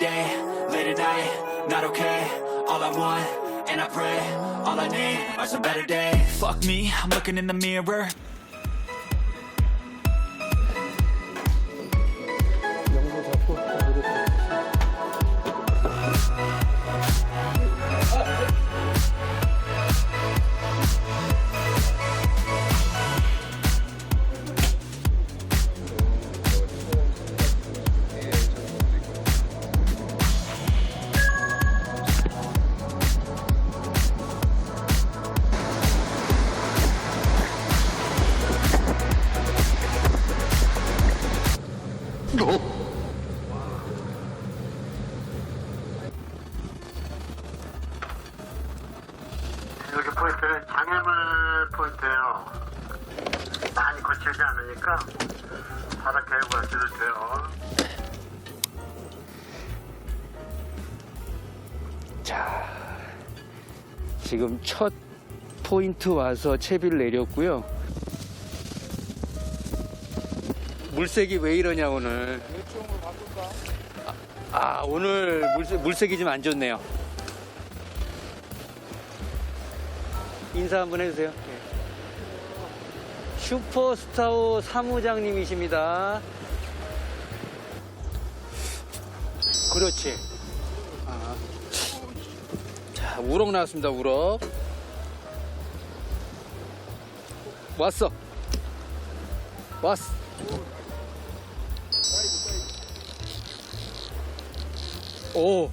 day, late at night, not okay. All I want, and I pray, all I need are some better days. Fuck me, I'm looking in the mirror. 여기 포인트는 장애물 포인트예요. 많이 거칠지 않으니까 바닥 개고 하셔도 돼요. 지금 첫 포인트 와서 채비를 내렸고요. 물색이 왜 이러냐 오늘. 아, 아, 오늘 물색, 물색이 좀 안 좋네요. 인사 한번 해주세요. 예. 슈퍼스타오 사무장님이십니다. 그렇지. 아. 자, 우럭 나왔습니다, 우럭. 왔어. 왔어. 오.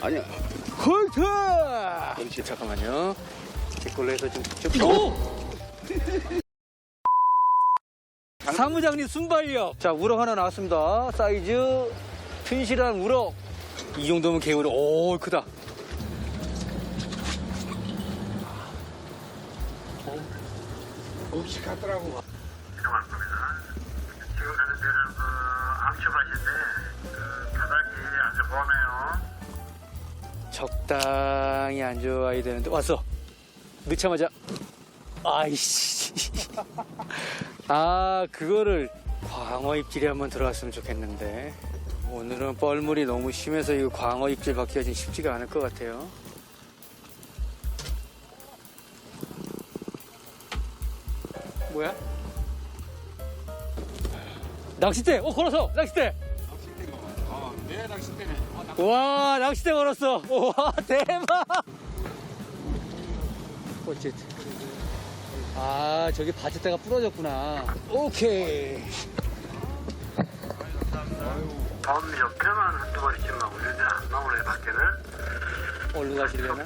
아니야. 헐트! 그렇지, 잠깐만요. 제 걸로 해서 좀, 좀. 오! 사무장님 순발력. 자, 우럭 하나 나왔습니다. 사이즈 튼실한 우럭. 이 정도면 개울이, 오, 크다. 없이 갔더라고. 데는 그 암초밭인데 그 바닥이 아주 험해요. 적당히 안 좋아야 되는데. 왔어. 넣자마자. 아이씨. 아 그거를 광어 입질이 한번 들어왔으면 좋겠는데. 오늘은 뻘물이 너무 심해서 이거 광어 입질 받기가 좀 쉽지가 않을 것 같아요. 뭐야? 낚싯대! 어 걸었어! 낚싯대! 어, 내 낚싯대네. 와 낚싯대 걸었어 와 대박 어쨌든 아 저기 바지대가 부러졌구나 오케이 범 옆에만 한두 번 있지만 우리는 안 나오네 밖에는. 얼른 가시려나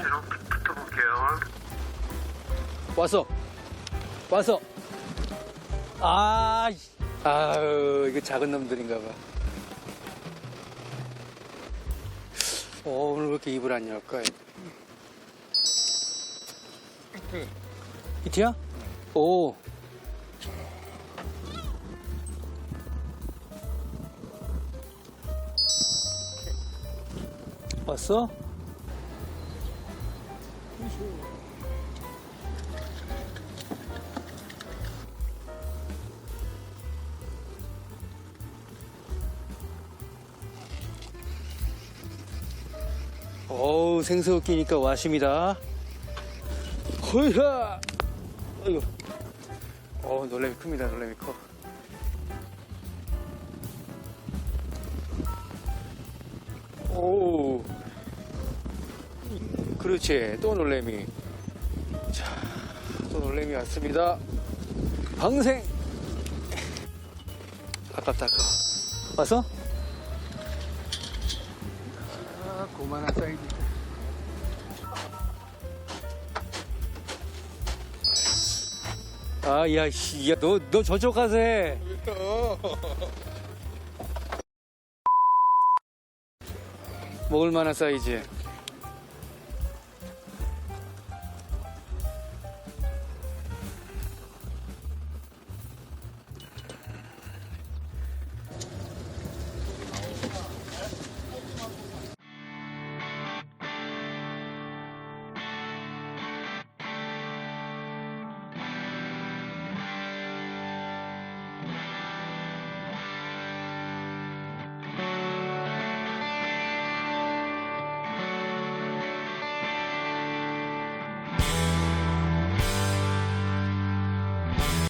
붙어볼게요. 왔어 왔어 아 이- 아유 이거 작은 놈들인가 봐 어, 오늘 왜 이렇게 입을 안 열까 히트야? 오 왔어? 어우 생수 끼니까 와십니다. 허이야 어이구 어 놀래미 큽니다 놀래미 커. 오. 그렇지 또 놀래미. 자 또 놀래미 왔습니다. 방생! 아깝다 아까워 왔어? 아, 고만한 사이즈. 아, 야, 씨, 야, 너, 너 저쪽 가서 해. 먹을 만한 사이즈.